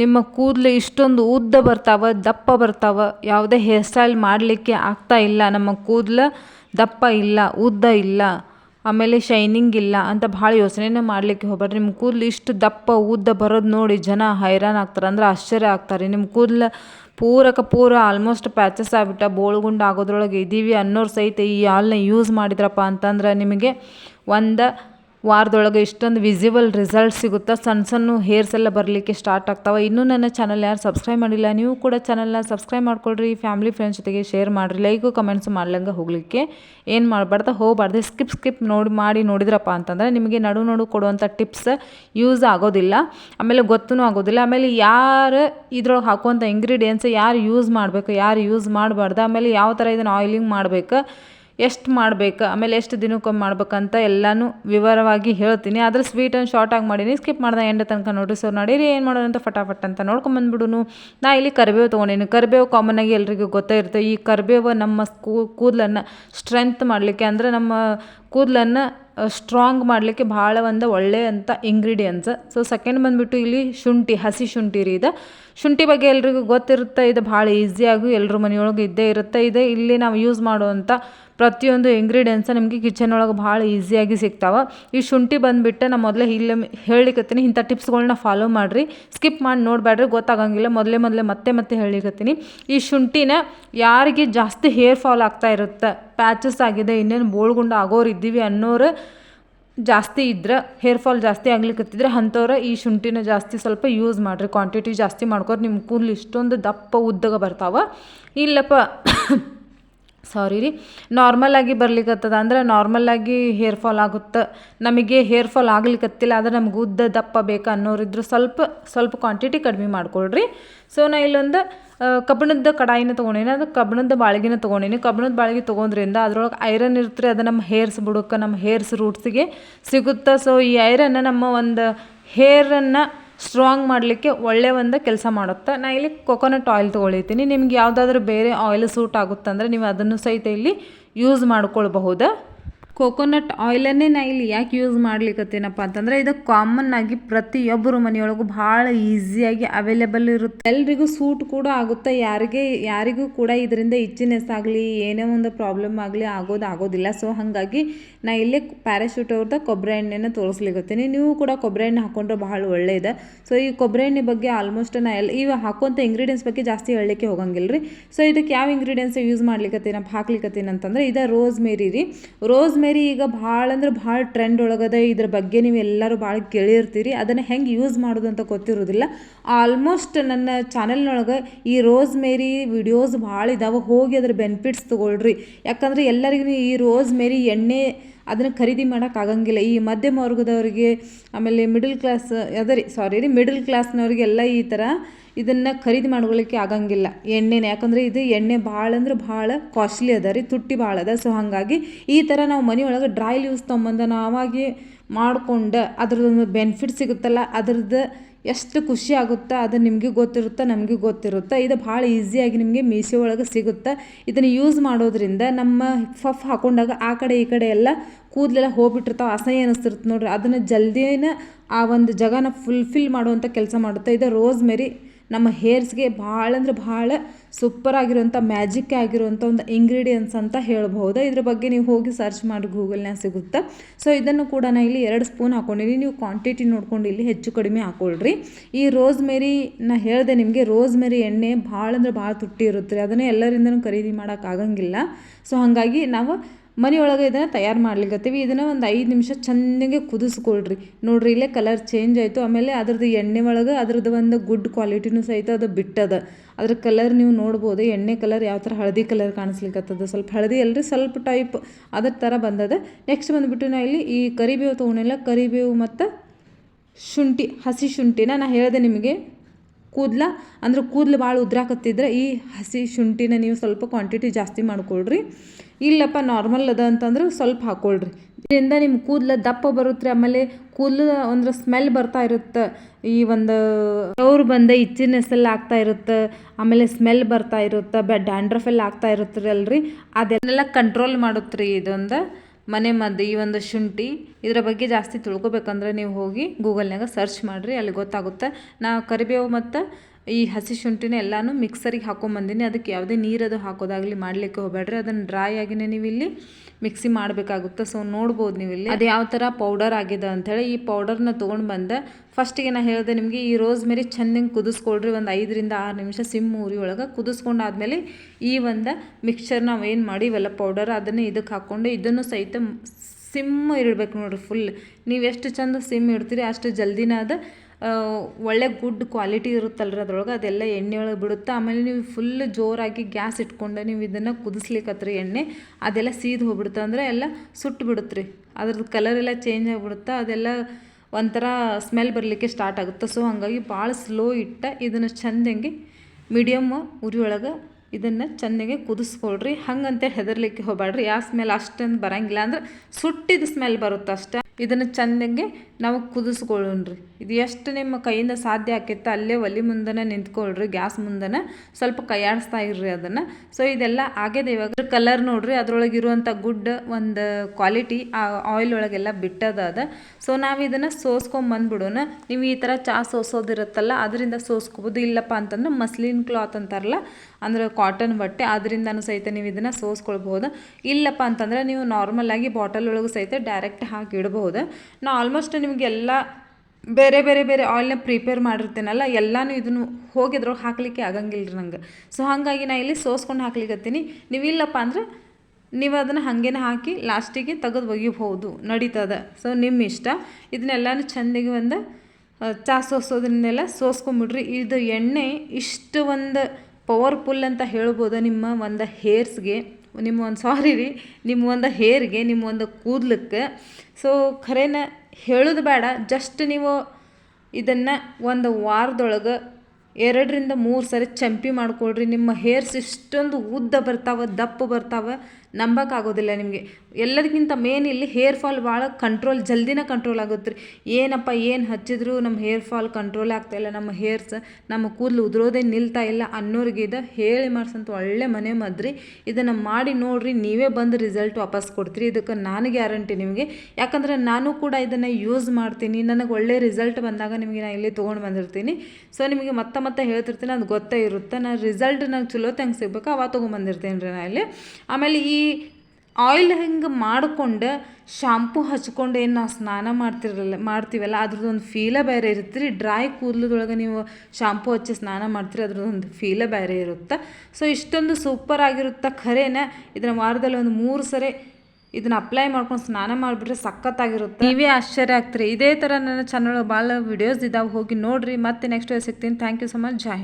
ನಿಮ್ಮ ಕೂದಲು ಇಷ್ಟೊಂದು ಉದ್ದ ಬರ್ತಾವ, ದಪ್ಪ ಬರ್ತಾವ, ಯಾವುದೇ ಹೇರ್ ಸ್ಟೈಲ್ ಮಾಡಲಿಕ್ಕೆ ಆಗ್ತಾ ಇಲ್ಲ. ನಮ್ಮ ಕೂದಲು ದಪ್ಪ ಇಲ್ಲ, ಉದ್ದ ಇಲ್ಲ, ಆಮೇಲೆ ಶೈನಿಂಗ್ ಇಲ್ಲ ಅಂತ ಭಾಳ ಯೋಚನೆನೇ ಮಾಡಲಿಕ್ಕೆ ಹೋಗ್ಬೇಡ್ರಿ. ನಿಮ್ಮ ಕೂದಲು ಇಷ್ಟು ದಪ್ಪ, ಉದ್ದ ಬರೋದು ನೋಡಿ ಜನ ಹೈರಾಣ ಆಗ್ತಾರೆ, ಅಂದ್ರೆ ಆಶ್ಚರ್ಯ ಆಗ್ತಾರೆ. ನಿಮ್ಮ ಕೂದಲು ಪೂರಕ ಪೂರ ಆಲ್ಮೋಸ್ಟ್ ಪ್ಯಾಚಸ್ ಆಗ್ಬಿಟ್ಟ ಬೋಳುಗುಂಡು ಆಗೋದ್ರೊಳಗೆ ಇದ್ದೀವಿ ಅನ್ನೋರು ಸಹಿತ ಈ ಆಲ್ನ ಯೂಸ್ ಮಾಡಿದ್ರಪ್ಪ ಅಂತಂದ್ರೆ ನಿಮಗೆ ಒಂದು ವಾರದೊಳಗೆ ಇಷ್ಟೊಂದು ವಿಸಿಬಲ್ ರಿಸಲ್ಟ್ ಸಿಗುತ್ತಾ ಸಣ್ಣ ಸಣ್ಣ ಹೇರ್ಸ್ ಎಲ್ಲ ಬರಲಿಕ್ಕೆ ಸ್ಟಾರ್ಟ್ ಆಗ್ತಾವೆ. ಇನ್ನೂ ನನ್ನ ಚಾನಲ್ ಯಾರು ಸಬ್ಸ್ಕ್ರೈಬ್ ಮಾಡಿಲ್ಲ, ನೀವು ಕೂಡ ಚಾನಲ್ನ ಸಬ್ಸ್ಕ್ರೈಬ್ ಮಾಡ್ಕೊಳ್ರಿ ಫ್ಯಾಮಿಲಿ ಫ್ರೆಂಡ್ಸ್ ಜೊತೆಗೆ ಶೇರ್ ಮಾಡಿರಿ ಲೈಕು ಕಮೆಂಟ್ಸ್ ಮಾಡ್ಲಂಗೆ ಹೋಗಲಿಕ್ಕೆ. ಏನು ಮಾಡಬಾರ್ದು, ಹೋಗಬಾರ್ದು ಸ್ಕಿಪ್ ಸ್ಕಿಪ್ ನೋಡಿ, ಮಾಡಿ ನೋಡಿದ್ರಪ್ಪ ಅಂತಂದರೆ ನಿಮಗೆ ನಡು ನಡು ಕೊಡುವಂಥ ಟಿಪ್ಸ್ ಯೂಸ್ ಆಗೋದಿಲ್ಲ. ಆಮೇಲೆ ಗೊತ್ತೂ ಆಗೋದಿಲ್ಲ. ಆಮೇಲೆ ಯಾರು ಇದ್ರೊಳಗೆ ಹಾಕುವಂಥ ಇಂಗ್ರೀಡಿಯೆಂಟ್ಸ್ ಯಾರು ಯೂಸ್ ಮಾಡಬೇಕು, ಯಾರು ಯೂಸ್ ಮಾಡಬಾರ್ದು, ಆಮೇಲೆ ಯಾವ ಥರ ಇದನ್ನು ಆಯಿಲಿಂಗ್ ಮಾಡಬೇಕು ಎಷ್ಟು ಮಾಡಬೇಕು, ಆಮೇಲೆ ಎಷ್ಟು ದಿನಕ್ಕೊಮ್ಮೆ ಮಾಡ್ಬೇಕಂತ ಎಲ್ಲನೂ ವಿವರವಾಗಿ ಹೇಳ್ತೀನಿ. ಆದರೆ ಸ್ವೀಟ್ ಆ್ಯಂಡ್ ಶಾರ್ಟಾಗಿ ಮಾಡೀನಿ. ಸ್ಕಿಪ್ ಮಾಡ್ದೆ ಎಂಡ್ ತನಕ ನೋಡಿರಿ. ಸೊ ನಡೀರಿ, ಏನು ಮಾಡೋಣ ಅಂತ ಫಟಾಫಟ್ ಅಂತ ನೋಡ್ಕೊಂಬಂದ್ಬಿಡುನು ನಾ ಇಲ್ಲಿ ಕರಿಬೇವು ತೊಗೊಂಡೇನು. ಕರಿಬೇವು ಕಾಮನ್ ಆಗಿ ಎಲ್ರಿಗೂ ಗೊತ್ತೇ ಇರುತ್ತೆ. ಈ ಕರಿಬೇವು ನಮ್ಮ ಸ್ಕೂ ಕೂದಲನ್ನು ಸ್ಟ್ರೆಂತ್ ಮಾಡಲಿಕ್ಕೆ ಅಂದರೆ ನಮ್ಮ ಕೂದಲನ್ನು ಸ್ಟ್ರಾಂಗ್ ಮಾಡಲಿಕ್ಕೆ ಭಾಳ ಒಂದು ಒಳ್ಳೆಯಂಥ ಇಂಗ್ರೀಡಿಯೆಂಟ್ಸ್ ಸೊ ಸೆಕೆಂಡ್ ಬಂದುಬಿಟ್ಟು ಇಲ್ಲಿ ಶುಂಠಿ, ಹಸಿ ಶುಂಠಿ ರೀ ಇದು. ಶುಂಠಿ ಬಗ್ಗೆ ಎಲ್ರಿಗೂ ಗೊತ್ತಿರುತ್ತೆ, ಇದು ಭಾಳ ಈಸಿಯಾಗಿ ಎಲ್ಲರ ಮನೆಯೊಳಗೆ ಇದ್ದೇ ಇರುತ್ತೆ. ಇದೆ ಇಲ್ಲಿ ನಾವು ಯೂಸ್ ಮಾಡುವಂಥ ಪ್ರತಿಯೊಂದು ಇಂಗ್ರೀಡಿಯೆಂಟ್ಸ ನಿಮಗೆ ಕಿಚನ್ ಒಳಗೆ ಭಾಳ ಈಸಿಯಾಗಿ ಸಿಗ್ತಾವೆ. ಈ ಶುಂಠಿ ಬಂದುಬಿಟ್ಟು ನಾನು ಮೊದಲೇ ಇಲ್ಲಿ ಹೇಳಿಕತ್ತೀನಿ, ಇಂಥ ಟಿಪ್ಸ್ಗಳನ್ನ ಫಾಲೋ ಮಾಡಿರಿ. ಸ್ಕಿಪ್ ಮಾಡಿ ನೋಡಬೇಡ್ರಿ ಗೊತ್ತಾಗಂಗಿಲ್ಲ. ಮೊದಲೇ ಮೊದಲೇ ಮತ್ತೆ ಮತ್ತೆ ಹೇಳಿಕತ್ತೀನಿ. ಈ ಶುಂಠಿನ ಯಾರಿಗೆ ಜಾಸ್ತಿ ಹೇರ್ ಫಾಲ್ ಆಗ್ತಾ ಇರುತ್ತೆ ಪ್ಯಾಚಸ್ ಆಗಿದೆ, ಇನ್ನೇನು ಬೋಳ್ಗುಂಡು ಆಗೋರು ಇದ್ದೀವಿ ಅನ್ನೋರು ಜಾಸ್ತಿ ಇದ್ರೆ ಹೇರ್ ಫಾಲ್ ಜಾಸ್ತಿ ಆಗ್ಲಿಕ್ಕತ್ತಿದ್ರೆ ಅಂಥವ್ರು ಈ ಶುಂಠಿನ ಜಾಸ್ತಿ ಸ್ವಲ್ಪ ಯೂಸ್ ಮಾಡಿರಿ. ಕ್ವಾಂಟಿಟಿ ಜಾಸ್ತಿ ಮಾಡ್ಕೊರಿ ನಿಮ್ಮ ಕೂದಲು ಇಷ್ಟೊಂದು ದಪ್ಪ ಉದ್ದಗ ಬರ್ತಾವೆ. ಇಲ್ಲಪ್ಪ ಸಾರಿ ರೀ. ನಾರ್ಮಲಾಗಿ ಬರ್ಲಿಕ್ಕತ್ತದ ಅಂದ್ರೆ ನಾರ್ಮಲಾಗಿ ಹೇರ್ ಫಾಲ್ ಆಗುತ್ತೆ. ನಮಗೆ ಹೇರ್ ಫಾಲ್ ಆಗ್ಲಿಕ್ಕತ್ತಿಲ್ಲ ಆದರೆ ನಮ್ಗೆ ಉದ್ದ ದಪ್ಪ ಬೇಕು ಅನ್ನೋರಿದ್ರು ಸ್ವಲ್ಪ ಸ್ವಲ್ಪ ಕ್ವಾಂಟಿಟಿ ಕಡಿಮೆ ಮಾಡ್ಕೊಳ್ರಿ. ಸೊ ನಾ ಇಲ್ಲೊಂದು ಕಬ್ಬಿಣದ ಕಡಾಯಿನ ತೊಗೊಂಡೇನೆ, ಅದು ಕಬ್ಬಿಣದ ಬಾಳಿಗೆನ ತೊಗೊಂಡೇನೆ. ಕಬ್ಬಿಣದ ಬಾಳಿಗೆ ತೊಗೊಂಡ್ರಿಂದ ಅದ್ರೊಳಗೆ ಐರನ್ ಇರ್ತಾರೆ, ಅದು ನಮ್ಮ ಹೇರ್ಸ್ ಬುಡಕ್ಕೆ ನಮ್ಮ ಹೇರ್ಸ್ ರೂಟ್ಸಿಗೆ ಸಿಗುತ್ತೆ. ಸೊ ಈ ಐರನ್ನ ನಮ್ಮ ಒಂದು ಹೇರನ್ನು ಸ್ಟ್ರಾಂಗ್ ಮಾಡಲಿಕ್ಕೆ ಒಳ್ಳೆಯ ಒಂದು ಕೆಲಸ ಮಾಡುತ್ತೆ. ನಾ ಇಲ್ಲಿ ಕೊಕೊನಟ್ ಆಯಿಲ್ ತೊಗೊಳಿತೀನಿ. ನಿಮ್ಗೆ ಯಾವುದಾದ್ರೂ ಬೇರೆ ಆಯಿಲ್ ಸೂಟ್ ಆಗುತ್ತಂದರೆ ನೀವು ಅದನ್ನು ಸಹಿತ ಇಲ್ಲಿ ಯೂಸ್ ಮಾಡ್ಕೊಳ್ಬಹುದಾ. ಕೋಕೋನಟ್ ಆಯಿಲನ್ನೇ ನಾ ಇಲ್ಲಿ ಯಾಕೆ ಯೂಸ್ ಮಾಡ್ಲಿಕ್ಕತ್ತೇನಪ್ಪ ಅಂತಂದರೆ ಇದು ಕಾಮನ್ ಆಗಿ ಪ್ರತಿಯೊಬ್ಬರು ಮನೆಯೊಳಗೂ ಭಾಳ ಈಸಿಯಾಗಿ ಅವೈಲೇಬಲ್ ಇರುತ್ತೆ. ಎಲ್ರಿಗೂ ಸೂಟ್ ಕೂಡ ಆಗುತ್ತೆ. ಯಾರಿಗೆ, ಯಾರಿಗೂ ಕೂಡ ಇದರಿಂದ ಇಚ್ಚಿನೆಸ್ ಆಗಲಿ, ಏನೇ ಒಂದು ಪ್ರಾಬ್ಲಮ್ ಆಗಲಿ ಆಗೋದು ಆಗೋದಿಲ್ಲ. ಸೊ ಹಾಗಾಗಿ ನಾ ಇಲ್ಲೇ ಪ್ಯಾರಾಶೂಟ್ ಅವ್ರದ್ದು ಕೊಬ್ಬರಿ ಎಣ್ಣೆನ ತೋರಿಸ್ಲಿಕ್ಕತ್ತೀನಿ ನೀವು ಕೂಡ ಕೊಬ್ಬರಿ ಎಣ್ಣೆ ಹಾಕೊಂಡ್ರೆ ಭಾಳ ಒಳ್ಳೆಯದು ಸೊ ಈ ಕೊಬ್ಬರಿ ಎಣ್ಣೆ ಬಗ್ಗೆ ಆಲ್ಮೋಸ್ಟ್ ನಾ ಎಲ್ಲ ಇವು ಹಾಕುವಂಥ ಇಂಗ್ರೀಡಿಯೆಂಟ್ಸ್ ಬಗ್ಗೆ ಜಾಸ್ತಿ ಹೇಳಲಿಕ್ಕೆ ಹೋಗಂಗಿಲ್ಲ ರೀ ಸೊ ಇದಕ್ಕೆ ಯಾವ ಇಂಗ್ರೀಡಿಯೆಂಟ್ಸ್ ಯೂಸ್ ಮಾಡ್ಲಿಕ್ಕತ್ತೀನಪ್ಪ ಹಾಕ್ಲಿಕ್ಕತ್ತೀನಿ ಅಂತಂದ್ರೆ ಇದು ರೋಸ್ ಮೇರಿ ರೀ. ರೋಸ್ ಮೇರಿ ಈಗ ಭಾಳ ಅಂದ್ರೆ ಭಾಳ ಟ್ರೆಂಡ್ ಒಳಗದ ಇದ್ರ ಬಗ್ಗೆ ನೀವು ಎಲ್ಲರೂ ಭಾಳ ಕೇಳಿರ್ತೀರಿ. ಅದನ್ನು ಹೆಂಗೆ ಯೂಸ್ ಮಾಡೋದು ಅಂತ ಗೊತ್ತಿರೋದಿಲ್ಲ. ಆಲ್ಮೋಸ್ಟ್ ನನ್ನ ಚಾನೆಲ್ನೊಳಗೆ ಈ ರೋಸ್ ಮೇರಿ ವಿಡಿಯೋಸ್ ಭಾಳ ಇದಾವೆ. ಹೋಗಿ ಅದ್ರ ಬೆನಿಫಿಟ್ಸ್ ತೊಗೊಳ್ರಿ. ಯಾಕಂದ್ರೆ ಎಲ್ಲರಿಗೂ ಈ ರೋಸ್ ಮೇರಿ ಎಣ್ಣೆ ಅದನ್ನು ಖರೀದಿ ಮಾಡೋಕ್ಕಾಗಂಗಿಲ್ಲ ಈ ಮಧ್ಯಮ ವರ್ಗದವರಿಗೆ ಆಮೇಲೆ ಮಿಡಲ್ ಕ್ಲಾಸ್ ಅದೇ ರೀ ಸಾರಿ ರೀ ಮಿಡಲ್ ಕ್ಲಾಸ್ನವ್ರಿಗೆಲ್ಲ ಈ ಥರ ಇದನ್ನು ಖರೀದಿ ಮಾಡ್ಕೊಳ್ಳಿಕ್ಕೆ ಆಗಂಗಿಲ್ಲ. ಎಣ್ಣೆನ, ಯಾಕಂದರೆ ಇದು ಎಣ್ಣೆ ಭಾಳ ಅಂದ್ರೆ ಭಾಳ ಕಾಸ್ಟ್ಲಿ ಅದ ರೀ, ತುಟ್ಟಿ ಭಾಳ ಅದ. ಸೊ ಹಾಗಾಗಿ ಈ ಥರ ನಾವು ಮನೆಯೊಳಗೆ ಡ್ರೈ ಲೀವ್ಸ್ ತೊಗೊಂಬಂದು ನಾವಾಗಿ ಮಾಡಿಕೊಂಡು ಅದ್ರದ್ದೊಂದು ಬೆನಿಫಿಟ್ ಸಿಗುತ್ತಲ್ಲ, ಅದ್ರದ್ದು ಎಷ್ಟು ಖುಷಿ ಆಗುತ್ತಾ, ಅದು ನಿಮಗೆ ಗೊತ್ತಿರುತ್ತೆ, ನಮಗೆ ಗೊತ್ತಿರುತ್ತೆ, ಇದು ಭಾಳ ಈಸಿಯಾಗಿ ನಿಮಗೆ ಮೀಸೆ ಒಳಗೆ ಸಿಗುತ್ತೆ. ಇದನ್ನು ಯೂಸ್ ಮಾಡೋದ್ರಿಂದ ನಮ್ಮ ಫಫ್ ಹಾಕೊಂಡಾಗ ಆ ಕಡೆ ಈ ಕಡೆ ಎಲ್ಲ ಕೂದಲೆಲ್ಲ ಹೋಗ್ಬಿಟ್ಟಿರ್ತಾವೆ, ಅಸಹ್ಯ ಅನ್ನಿಸ್ತಿರುತ್ತೆ ನೋಡ್ರಿ. ಅದನ್ನು ಜಲ್ದಿನ ಆ ಒಂದು ಜಗನ ಫುಲ್ಫಿಲ್ ಮಾಡುವಂಥ ಕೆಲಸ ಮಾಡುತ್ತೆ, ಇದು ರೋಸ್ ಮೇರಿ ನಮ್ಮ ಹೇರ್ಸ್ಗೆ ಭಾಳ ಅಂದ್ರೆ ಭಾಳ ಸೂಪರ್ ಆಗಿರುವಂಥ ಮ್ಯಾಜಿಕ್ ಆಗಿರುವಂಥ ಒಂದು ಇಂಗ್ರೀಡಿಯೆಂಟ್ಸ್ ಅಂತ ಹೇಳ್ಬೋದು ಇದ್ರ ಬಗ್ಗೆ ನೀವು ಹೋಗಿ ಸರ್ಚ್ ಮಾಡಿ ಗೂಗಲ್ನಾಗ ಸಿಗುತ್ತೆ. ಸೊ, ಇದನ್ನು ಕೂಡ ನಾನು ಇಲ್ಲಿ ಎರಡು ಸ್ಪೂನ್ ಹಾಕೊಂಡಿನಿ. ನೀವು ಕ್ವಾಂಟಿಟಿ ನೋಡ್ಕೊಂಡು ಇಲ್ಲಿ ಹೆಚ್ಚು ಕಡಿಮೆ ಹಾಕೊಳ್ರಿ. ಈ ರೋಸ್ ಮೇರಿ ನಾ ಹೇಳಿದೆ ನಿಮಗೆ ರೋಸ್ ಮೇರಿ ಎಣ್ಣೆ ಭಾಳ ಅಂದ್ರೆ ಭಾಳ ತುಟ್ಟಿ ಇರುತ್ತೆ ರೀ. ಅದನ್ನೇ ಎಲ್ಲರಿಂದನೂ ಖರೀದಿ ಮಾಡೋಕ್ಕಾಗಂಗಿಲ್ಲ ಸೊ, ಹಾಗಾಗಿ ನಾವು ಮನೆಯೊಳಗೆ ಇದನ್ನು ತಯಾರು ಮಾಡ್ಲಿಕ್ಕತ್ತೀವಿ ಇದನ್ನು ಒಂದು ಐದು ನಿಮಿಷ ಚೆನ್ನಾಗಿ ಕುದಿಸ್ಕೊಳ್ರಿ. ನೋಡ್ರಿ, ಇಲ್ಲೇ ಕಲರ್ ಚೇಂಜ್ ಆಯಿತು. ಆಮೇಲೆ ಅದ್ರದ್ದು ಎಣ್ಣೆ ಒಳಗೆ ಅದ್ರದ್ದು ಒಂದು ಗುಡ್ ಕ್ವಾಲಿಟಿನೂ ಸಹಿತ ಅದು ಬಿಟ್ಟದ. ಅದ್ರ ಕಲರ್ ನೀವು ನೋಡ್ಬೋದು. ಎಣ್ಣೆ ಕಲರ್ ಯಾವ ಥರ ಹಳದಿ ಕಲರ್ ಕಾಣಿಸ್ಲಿಕ್ಕತ್ತದ ಸ್ವಲ್ಪ ಹಳದಿ ಅಲ್ರಿ, ಸ್ವಲ್ಪ ಟೈಪ್ ಅದ್ರ ಥರ ಬಂದದ. ನೆಕ್ಸ್ಟ್ ಬಂದುಬಿಟ್ಟು ನಾ ಇಲ್ಲಿ ಈ ಕರಿಬೇವು ತೊಗೊಂಡಿಲ್ಲ ಕರಿಬೇವು ಮತ್ತು ಶುಂಠಿ, ಹಸಿ ಶುಂಠಿನ ನಾ ಹೇಳಿದೆ ನಿಮಗೆ. ಕೂದಲ, ಅಂದ್ರೆ ಕೂದಲು ಭಾಳ ಉದ್ರಾಕತ್ತಿದ್ರೆ ಈ ಹಸಿ ಶುಂಠಿನ ನೀವು ಸ್ವಲ್ಪ ಕ್ವಾಂಟಿಟಿ ಜಾಸ್ತಿ ಮಾಡ್ಕೊಳ್ರಿ. ಇಲ್ಲಪ್ಪ ನಾರ್ಮಲ್ ಅದ ಅಂತಂದ್ರೆ ಸ್ವಲ್ಪ ಹಾಕ್ಕೊಳ್ರಿ ಇದರಿಂದ ನಿಮ್ಮ ಕೂದಲ ದಪ್ಪ ಬರುತ್ತೆ ಆಮೇಲೆ ಕೂದಲು ಅಂದ್ರೆ ಸ್ಮೆಲ್ ಬರ್ತಾ ಇರುತ್ತೆ. ಈ ಒಂದು ಅವ್ರು ಬಂದ ಇಚ್ಚಿನೆಸ್ ಎಲ್ಲ ಆಗ್ತಾ ಇರುತ್ತೆ. ಆಮೇಲೆ ಸ್ಮೆಲ್ ಬರ್ತಾ ಇರುತ್ತೆ. ಡ್ಯಾಂಡ್ರಫೆಲ್ಲ ಆಗ್ತಾ ಇರುತ್ತೆ ಅಲ್ರಿ ಅದನ್ನೆಲ್ಲ ಕಂಟ್ರೋಲ್ ಮಾಡುತ್ತೆ ರೀ ಇದೊಂದು. ಮನೆ ಮದ್ದು ಈ ಒಂದು ಶುಂಠಿ ಇದರ ಬಗ್ಗೆ ಜಾಸ್ತಿ ತಿಳ್ಕೊಬೇಕಂದ್ರೆ ನೀವು ಹೋಗಿ ಗೂಗಲ್ನ್ಯಾಗ ಸರ್ಚ್ ಮಾಡಿರಿ, ಅಲ್ಲಿ ಗೊತ್ತಾಗುತ್ತೆ. ನಾವು ಕರಿಬೇವು ಮತ್ತು ಈ ಹಸಿ ಶುಂಠಿನ ಎಲ್ಲಾನು ಮಿಕ್ಸರಿಗೆ ಹಾಕೊಂಬಂದಿನಿ ಅದಕ್ಕೆ ಯಾವುದೇ ನೀರದು ಹಾಕೋದಾಗಲಿ ಮಾಡಲಿಕ್ಕೆ ಹೋಗಬೇಡ್ರಿ. ಅದನ್ನು ಡ್ರೈ ಆಗಿನೇ ನೀವು ಇಲ್ಲಿ ಮಿಕ್ಸಿ ಮಾಡಬೇಕಾಗುತ್ತೆ. ಸೊ ನೋಡ್ಬೋದು ನೀವು ಇಲ್ಲಿ ಅದು ಯಾವ ಥರ ಪೌಡರ್ ಆಗಿದೆ ಅಂಥೇಳಿ ಈ ಪೌಡರ್ನ ತೊಗೊಂಡು ಬಂದೆ ಫಸ್ಟಿಗೆ ನಾನು ಹೇಳಿದೆ ನಿಮಗೆ ಈ ರೋಸ್ ಮೇರಿ ಚೆಂದಂಗೆ ಕುದಿಸ್ಕೊಳ್ರಿ. ಒಂದು ಐದರಿಂದ ಆರು ನಿಮಿಷ ಸಿಮ್ ಊರಿ ಒಳಗೆ ಕುದಿಸ್ಕೊಂಡಾದ್ಮೇಲೆ ಈ ಒಂದು ಮಿಕ್ಸ್ಚರ್ ನಾವು ಏನು ಮಾಡಿ ಇವೆಲ್ಲ ಪೌಡರ್ ಅದನ್ನು ಇದಕ್ಕೆ ಹಾಕ್ಕೊಂಡು ಇದನ್ನು ಸಹಿತ ಸಿಮ್ ಇರಬೇಕು ನೋಡ್ರಿ ಫುಲ್ ನೀವು ಎಷ್ಟು ಚಂದ ಸಿಮ್ ಇಡ್ತೀರಿ ಅಷ್ಟು ಜಲ್ದಿನ ಅದು ಒಳ್ಳೆ ಗುಡ್ ಕ್ವಾಲಿಟಿ ಇರುತ್ತಲ್ರಿ ಅದ್ರೊಳಗೆ? ಅದೆಲ್ಲ ಎಣ್ಣೆ ಒಳಗೆ ಬಿಡುತ್ತೆ? ಆಮೇಲೆ ನೀವು ಫುಲ್ ಜೋರಾಗಿ ಗ್ಯಾಸ್ ಇಟ್ಕೊಂಡು ನೀವು ಇದನ್ನು ಕುದಿಸ್ಲಿಕ್ಕತ್ರಿ ಎಣ್ಣೆ. ಅದೆಲ್ಲ ಸೀದು ಹೋಗ್ಬಿಡುತ್ತೆ. ಅಂದರೆ ಎಲ್ಲ ಸುಟ್ಟು ಬಿಡುತ್ತೆ ರೀ ಅದ್ರದ್ದು ಕಲರ್ ಎಲ್ಲ ಚೇಂಜ್ ಆಗಿಬಿಡುತ್ತೆ? ಅದೆಲ್ಲ ಒಂಥರ ಸ್ಮೆಲ್ ಬರಲಿಕ್ಕೆ ಸ್ಟಾರ್ಟ್ ಆಗುತ್ತೆ. ಸೊ ಹಾಗಾಗಿ ಭಾಳ ಸ್ಲೋ ಇಟ್ಟ ಇದನ್ನು ಚಂದಂಗೆ ಮೀಡಿಯಮ್ ಉರಿ ಒಳಗೆ ಇದನ್ನು ಚೆನ್ನಾಗಿ ಕುದಿಸ್ಕೊಳ್ರಿ. ಹಂಗಂತೇಳಿ ಹೆದರ್ಲಿಕ್ಕೆ ಹೋಗ್ಬೇಡ್ರಿ ಯಾವ ಸ್ಮೆಲ್ ಅಷ್ಟೊಂದು ಬರಂಗಿಲ್ಲ. ಅಂದ್ರೆ ಸುಟ್ಟಿದ ಸ್ಮೆಲ್ ಬರುತ್ತೆ ಅಷ್ಟೇ ಇದನ್ನು ಚಂದಂಗೆ ನಾವು ಕುದಿಸ್ಕೊಳ್ಳೋಣ್ರಿ. ಇದು ಎಷ್ಟು ನಿಮ್ಮ ಕೈಯಿಂದ ಸಾಧ್ಯ ಆಕೈತೆ ಅಲ್ಲೇ ಒಲಿ ಮುಂದನೆ ನಿಂತ್ಕೊಳ್ರಿ, ಗ್ಯಾಸ್ ಮುಂದನೆ ಸ್ವಲ್ಪ ಕೈಯಾಡಿಸ್ತಾ ಇರ್ರಿ ಅದನ್ನು. ಸೊ ಇದೆಲ್ಲ ಆಗ್ಯದ ಇವಾಗ. ಕಲರ್ ನೋಡ್ರಿ, ಅದ್ರೊಳಗೆ ಇರುವಂಥ ಗುಡ್ ಒಂದು ಕ್ವಾಲಿಟಿ ಆ ಆಯಿಲ್ ಒಳಗೆಲ್ಲ ಬಿಟ್ಟದ ಅದ. ಸೊ ನಾವು ಇದನ್ನು ಸೋಸ್ಕೊಂಬಂದ್ಬಿಡೋಣ ನೀವು ಈ ಥರ ಚಾ ಸೋಸೋದಿರುತ್ತಲ್ಲ, ಅದರಿಂದ ಸೋಸ್ಕೋಬೋದು. ಇಲ್ಲಪ್ಪ ಅಂತಂದ್ರೆ ಮಸ್ಲಿನ್ ಕ್ಲಾತ್ ಅಂತಾರಲ್ಲ, ಅಂದರೆ ಕಾಟನ್ ಬಟ್ಟೆ, ಅದರಿಂದನೂ ಸಹಿತ ನೀವು ಇದನ್ನು ಸೋಸ್ಕೊಳ್ಬೋದು. ಇಲ್ಲಪ್ಪ ಅಂತಂದ್ರೆ ನೀವು ನಾರ್ಮಲ್ ಆಗಿ ಬಾಟಲ್ ಒಳಗೂ ಸಹಿತ ಡೈರೆಕ್ಟ್ ಹಾಕಿ ಇಡಬಹುದು ನಾ ಆಲ್ಮೋಸ್ಟ್ ನಿಮಗೆಲ್ಲ ಬೇರೆ ಬೇರೆ ಬೇರೆ ಆಯಿಲ್ನ ಪ್ರಿಪೇರ್ ಮಾಡಿರ್ತೇನಲ್ಲ, ಎಲ್ಲನೂ ಇದನ್ನು ಹೋಗಿದ್ರೊಳಗೆ ಹಾಕಲಿಕ್ಕೆ ಆಗಂಗಿಲ್ಲ ರೀ ನಂಗೆ. ಸೊ ಹಾಗಾಗಿ ನಾ ಇಲ್ಲಿ ಸೋಸ್ಕೊಂಡು ಹಾಕ್ಲಿಕ್ಕತ್ತೀನಿ ನೀವು ಇಲ್ಲಪ್ಪ ಅಂದ್ರೆ ನೀವು ಅದನ್ನು ಹಾಗೇನೆ ಹಾಕಿ ಲಾಸ್ಟಿಗೆ ತೆಗೆದು ಒಗಿಬಹುದು, ನಡೀತದ. ಸೊ ನಿಮ್ಮ ಇಷ್ಟ. ಇದನ್ನೆಲ್ಲನೂ ಚೆಂದಿಗೆ ಒಂದು ಚಾ ಸೋಸೋದ್ರಿಂದೆಲ್ಲ ಸೋಸ್ಕೊಂಬಿಡ್ರಿ. ಇದು ಎಣ್ಣೆ ಇಷ್ಟು ಒಂದು ಪವರ್ಫುಲ್ ಅಂತ ಹೇಳ್ಬೋದು ನಿಮ್ಮ ಒಂದು ಹೇರ್ಸ್ಗೆ ನಿಮ್ಮ ಒಂದು ಸಾರಿ ರೀ ನಿಮ್ಮ ಒಂದು ಹೇರ್ಗೆ ನಿಮ್ಮ ಒಂದು ಕೂದಲಕ್ಕೆ. ಸೊ ಖರೇನ ಹೇಳೋದು ಬೇಡ ಜಸ್ಟ್ ನೀವು ಇದನ್ನು ಒಂದು ವಾರದೊಳಗೆ ಎರಡರಿಂದ ಮೂರು ಸರಿ ಚಂಪಿ ಮಾಡ್ಕೊಳ್ರಿ. ನಿಮ್ಮ ಹೇರ್ಸ್ ಇಷ್ಟೊಂದು ಉದ್ದ ಬರ್ತಾವೆ, ದಪ್ಪ ಬರ್ತಾವೆ. ನಂಬಕ್ಕಾಗೋದಿಲ್ಲ ನಿಮಗೆ. ಎಲ್ಲದಕ್ಕಿಂತ ಮೇನ್ ಇಲ್ಲಿ ಹೇರ್ ಫಾಲ್ ಭಾಳ ಕಂಟ್ರೋಲ್ ಜಲ್ದಿನ ಕಂಟ್ರೋಲ್ ಆಗುತ್ತೆ ರೀ. ಏನಪ್ಪ, ಏನು ಹಚ್ಚಿದ್ರು ನಮ್ಮ ಹೇರ್ ಫಾಲ್ ಕಂಟ್ರೋಲ್ ಆಗ್ತಾ ಇಲ್ಲ. ನಮ್ಮ ಹೇರ್ಸ್ ನಮ್ಮ ಕೂದಲು ಉದುರೋದೇ ನಿಲ್ತಾ ಇಲ್ಲ ಅನ್ನೋರಿಗೆ ಇದು ಹೇಳಿ ಮಾಡ್ಸಂತ ಒಳ್ಳೆ ಮನೆ ಮದ್ರಿ ಇದನ್ನು ಮಾಡಿ ನೋಡ್ರಿ, ನೀವೇ ಬಂದು ರಿಸಲ್ಟ್ ವಾಪಸ್ ಕೊಡ್ತೀರಿ. ಇದಕ್ಕೆ ನಾನು ಗ್ಯಾರಂಟಿ ನಿಮಗೆ. ಯಾಕಂದರೆ ನಾನು ಕೂಡ ಇದನ್ನು ಯೂಸ್ ಮಾಡ್ತೀನಿ. ನನಗೆ ಒಳ್ಳೆ ರಿಸಲ್ಟ್ ಬಂದಾಗ ನಿಮಗೆ ನಾನು ಇಲ್ಲಿ ತೊಗೊಂಡು ಬಂದಿರ್ತೀನಿ. ಸೊ ನಿಮಗೆ ಮತ್ತೆ ಮತ್ತೆ ಹೇಳ್ತಿರ್ತೀನಿ. ಅದು ಗೊತ್ತೇ ಇರುತ್ತೆ. ನಾನು ರಿಸಲ್ಟ್ ನಂಗೆ ಚಲೋ ತಂಗೆ ಸಿಗ್ಬೇಕು, ಅವಾಗ ತೊಗೊಂಬಂದಿರ್ತೀನಿ ರೀ ನಾನು ಇಲ್ಲಿ. ಆಮೇಲೆ ಈ ಆಯಿಲ್ ಹಿಂಗೆ ಮಾಡಿಕೊಂಡು ಶಾಂಪು ಹಚ್ಕೊಂಡು ಏನು ನಾವು ಸ್ನಾನ ಮಾಡ್ತಿರಲ್ಲ ಮಾಡ್ತೀವಲ್ಲ, ಅದ್ರದ್ದೊಂದು ಫೀಲ ಬೇರೆ ಇರುತ್ತೆ ರೀ ಡ್ರೈ ಕೂದಲದೊಳಗೆ ನೀವು ಶಾಂಪು ಹಚ್ಚಿ ಸ್ನಾನ ಮಾಡ್ತೀರಿ, ಅದ್ರದ್ದೊಂದು ಫೀಲ ಬೇರೆ ಇರುತ್ತೆ. ಸೊ ಇಷ್ಟೊಂದು ಸೂಪರ್ ಆಗಿರುತ್ತೆ ಖರೇನ, ಇದನ್ನ ವಾರದಲ್ಲಿ ಒಂದು ಮೂರು ಸರಿ ಇದನ್ನ ಅಪ್ಲೈ ಮಾಡ್ಕೊಂಡು ಸ್ನಾನ ಮಾಡಿಬಿಟ್ರೆ ಸಖತ್ತಾಗಿರುತ್ತೆ. ನೀವೇ ಆಶ್ಚರ್ಯ ಆಗ್ತೀರಿ. ಇದೇ ಥರ ನನ್ನ ಚಾನಲ್ ಭಾಳ ವಿಡಿಯೋಸ್ ಇದಾವೆ, ಹೋಗಿ ನೋಡಿರಿ. ಮತ್ತೆ ನೆಕ್ಸ್ಟ್ ಸಿಗ್ತೀನಿ. ಥ್ಯಾಂಕ್ ಯು ಸೊ ಮಚ್ ಜೈ ಹಿಂದ್